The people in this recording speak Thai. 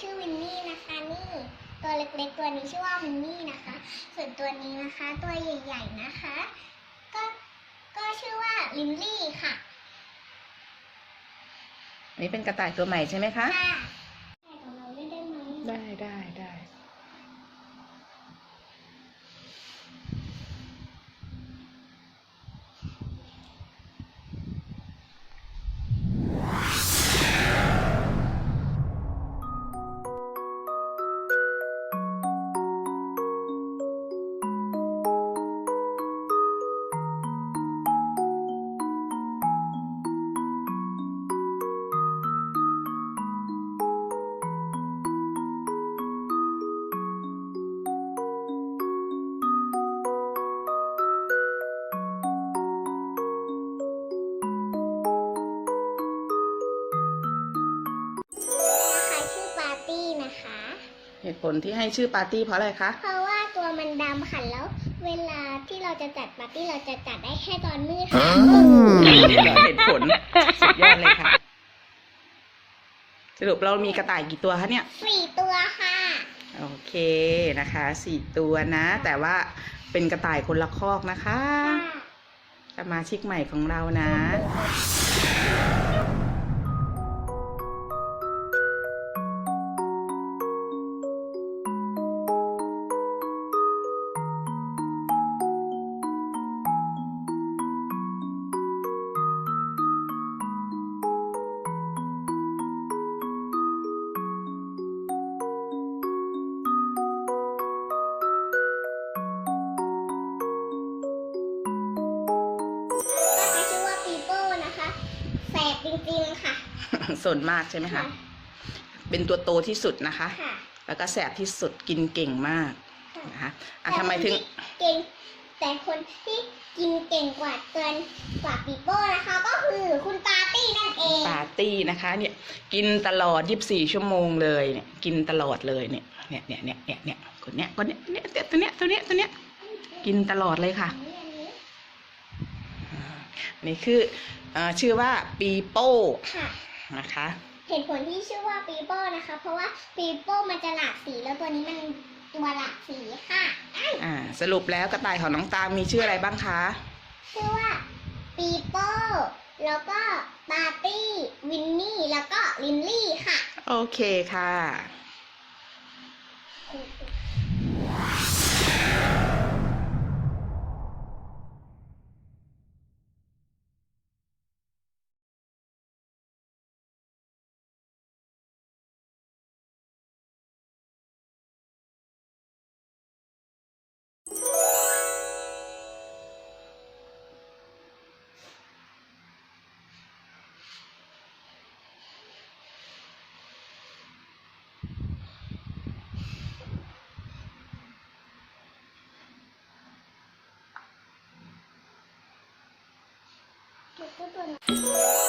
ชื่อวินนี่นะคะ นี่ตัวเล็กๆตัวนี้ชื่อว่าวินนี่นะคะ ส่วนตัวนี้นะคะตัวใหญ่ๆนะคะ ก็ก็ชื่อว่าลินลี่ค่ะอันนี้เป็นกระต่ายตัวใหม่ใช่ไหมคะ ค่ะแต่ของเราเล่นได้ไหมได้ได้ เหตุผลที่ให้ชื่อปาร์ตี้เพราะอะไรคะ เพราะว่าตัวมันดำค่ะแล้ว เวลาที่เราจะจัดปาร์ตี้เราจะจัดได้แค่ตอนมืดค่ะเหตุผลสุดยอดเลยค่ะ สรุปเรามีกระต่ายกี่ตัวคะเนี่ย สี่ตัวค่ะ โอเคนะคะสี่ตัวนะ แต่ว่าเป็นกระต่ายคนละคอกนะคะสมาชิกใหม่ของเรานะ ส่วนมากใช่ไหมคะเป็นตัวโตที่สุดนะคะ ค่ะ แล้วก็แสบที่สุดกินเก่งมากนะคะอะทำไมถึง เก่ง แต่คนที่กินเก่งกว่าเกินกว่าปีโป้นะคะ ก็คือคุณปาร์ตี้นั่นเองปาร์ตี้นะคะเนี่ยกินตลอด 24 ชั่วโมงเลยเนี่ยกินตลอดเลยเนี่ยเนี่ยเนี่ยเนี่ยเนี่ยเนี่ยคนเนี้ยคนเนี้ยเนี่ยเนี่ยตัวเนี้ยตัวเนี้ยตัวเนี้ยกินตลอดเลยค่ะอันนี้อันนี้อันนี่คือเอ่อชื่อว่าปีโป้ค่ะ นะคะ เหตุผลที่ชื่อว่าปีโป้นะคะ เพราะว่าปีโป้มันจะหลากสีแล้วตัวนี้มันตัวหลากสีค่ะอ่าสรุปแล้วกระต่ายของน้องตามมีชื่ออะไรบ้างคะชื่อว่าปีโป้แล้วก็ปาร์ตี้วินนี่แล้วก็ลินลี่ค่ะ โอเคค่ะ temporada.